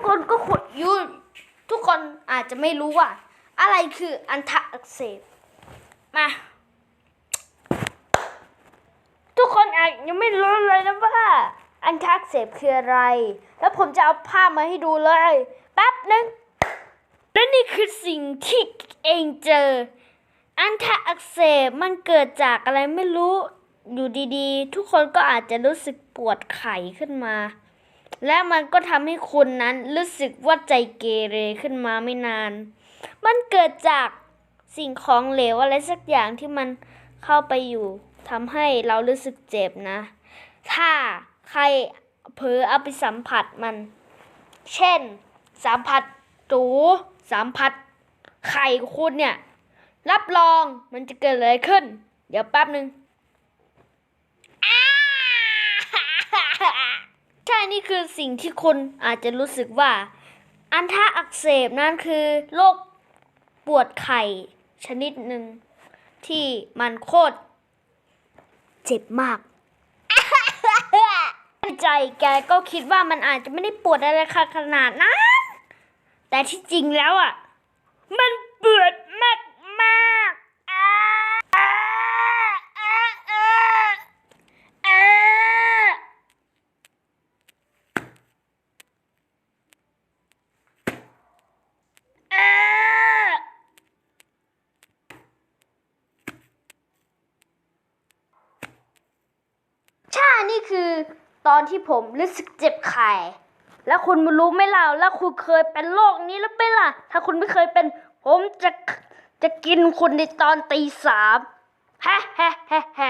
กคนก็ขุดอยูทุกคนอาจจะไม่รู้ว่า อะไรคืออันทะอักเสบมาทุกคนอาจยังไม่รู้เลยนะว่า อันทะอักเสบคืออะไร แล้วผมจะเอาภาพมาให้ดูเลยแป๊บหนึ่งและนี่คือสิ่งที่เองเจอ อันทะอักเสบมันเกิดจากอะไรไม่รู้อยู่ดีๆ ทุกคนก็อาจจะรู้สึกปวดไข้ขึ้นมา และมันก็ทำให้คุณนั้นรู้สึกว่าใจเกเรขึ้นมาไม่นาน มันเกิดจากสิ่งของเหลวอะไรสักอย่างที่มันเข้าไปอยู่ทำให้เรารู้สึกเจ็บนะ ถ้าใครเผลอเอาไปสัมผัสมัน เช่น สัมผัสตูสัมผัสไข่คุณเนี่ย รับรองมันจะเกิดอะไรขึ้น เดี๋ยวแป๊บหนึ่ง อ้า ใช่ นี่คือสิ่งที่คุณอาจจะรู้สึกว่า อันท่าอักเสบนั่นคือโรคปวดไข่ชนิดหนึ่งที่มันโคตรเจ็บมากในใจแกก็คิดว่ามันอาจจะไม่ได้ปวดอะไรขนาดนั้น แต่ที่จริงแล้วอะ มันปวดมากมากๆอ่าอ่าอ่าอ่าอ่า อ่าใช่นี่ คือตอนที่ผมรู้สึกเจ็บไข่แล้วคุณมารู้ไหมล่ะแล้วคุณเคยเป็นโรคนี้หรือไม่ล่ะ ถ้าคุณไม่เคยเป็น ผมจะจะกินคุณในตอนตีสามแฮ่แฮ่แฮ่แฮ่บ๊ายบาย